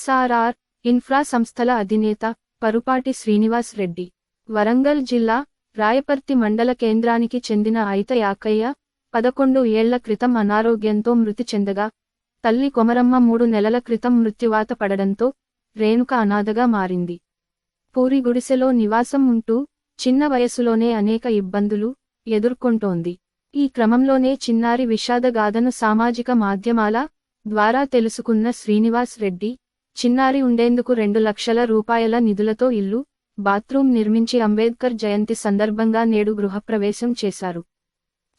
SRR infra సంస్థల అధినేత పరుపాటి శ్రీనివాస్ రెడ్డి. వరంగల్ జిల్లా రాయపర్తి మండల కేంద్రానికి చెందిన అయిత యాకయ్య పదకొండు ఏళ్ళ క్రితం అనారోగ్యంతో మృతి చెందగా తల్లి కొమరమ్మ మూడు నెలల క్రితం మృత్యువాత పడడంతో రేణుక అనాథగా మారింది. పూరి గుడిసెలో నివాసం ఉంటూ చిన్న వయసులోనే అనేక ఇబ్బందులు ఎదుర్కొంటోంది. ఈ క్రమంలోనే చిన్నారి విషాదగాథను సామాజిక మాధ్యమాల ద్వారా తెలుసుకున్న శ్రీనివాస్ రెడ్డి చిన్నారి ఉండేందుకు రెండు లక్షల రూపాయల నిధులతో ఇల్లు బాత్రూం నిర్మించి అంబేద్కర్ జయంతి సందర్భంగా నేడు గృహప్రవేశం చేశారు.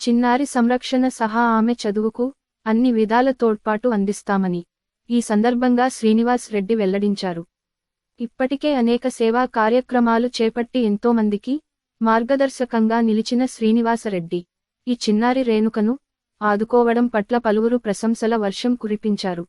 చిన్నారి సంరక్షణ సహా ఆమె చదువుకు అన్ని విధాల తోడ్పాటు అందిస్తామని ఈ సందర్భంగా శ్రీనివాస్ రెడ్డి వెల్లడించారు. ఇప్పటికే అనేక సేవా కార్యక్రమాలు చేపట్టి ఎంతోమందికి మార్గదర్శకంగా నిలిచిన శ్రీనివాసరెడ్డి ఈ చిన్నారి రేణుకను ఆదుకోవడం పట్ల పలువురు ప్రశంసల వర్షం కురిపించారు.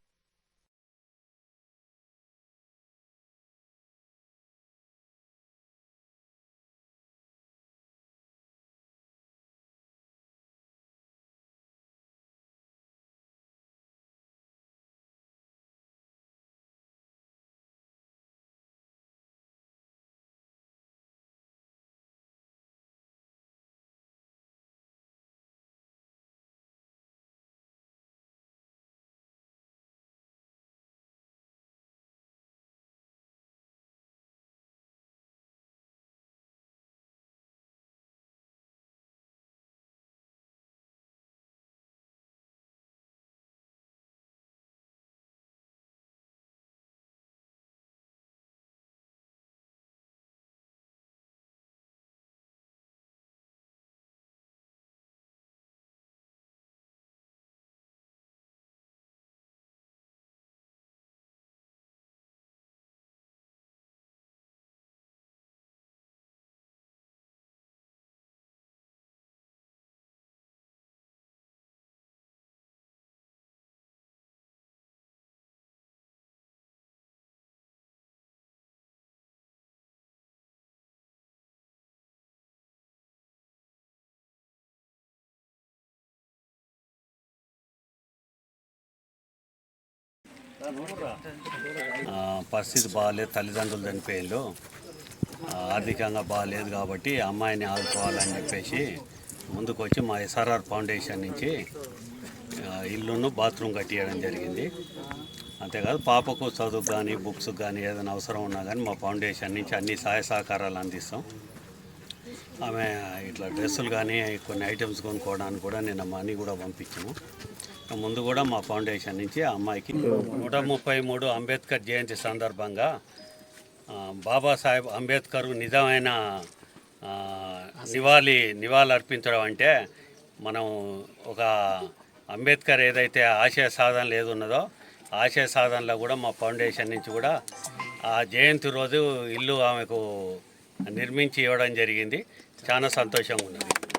పరిస్థితి బాగాలేదు తల్లిదండ్రులు చనిపోయిండు ఆర్థికంగా బాగాలేదు కాబట్టి అమ్మాయిని ఆదుకోవాలని చెప్పేసి ముందుకు వచ్చి మా ఎస్ఆర్ఆర్ ఫౌండేషన్ నుంచి ఇల్లును బాత్రూమ్ కట్టియడం జరిగింది. అంతేకాదు పాపకు చదువు కానీ బుక్స్ కానీ ఏదైనా అవసరం ఉన్నా కానీ మా ఫౌండేషన్ నుంచి అన్ని సహాయ సహకారాలు అందిస్తాం. ఆమె ఇట్లా డ్రెస్సులు కానీ కొన్ని ఐటమ్స్ కొనుక్కోవడానికి కూడా నేను మనీ కూడా పంపించాము. ముందు కూడా మా ఫౌండేషన్ నుంచి ఆ అమ్మాయికి నూట ముప్పై మూడు అంబేద్కర్ జయంతి సందర్భంగా బాబాసాహెబ్ అంబేద్కర్ నిజమైన నివాళి నివాళి అర్పించడం అంటే మనం ఒక అంబేద్కర్ ఏదైతే ఆశయ సాధనలు ఏది ఉన్నదో ఆశయ సాధనలో కూడా మా ఫౌండేషన్ నుంచి కూడా ఆ జయంతి రోజు ఇల్లు ఆమెకు నిర్మించి ఇవ్వడం జరిగింది. చాలా సంతోషంగా ఉన్నది.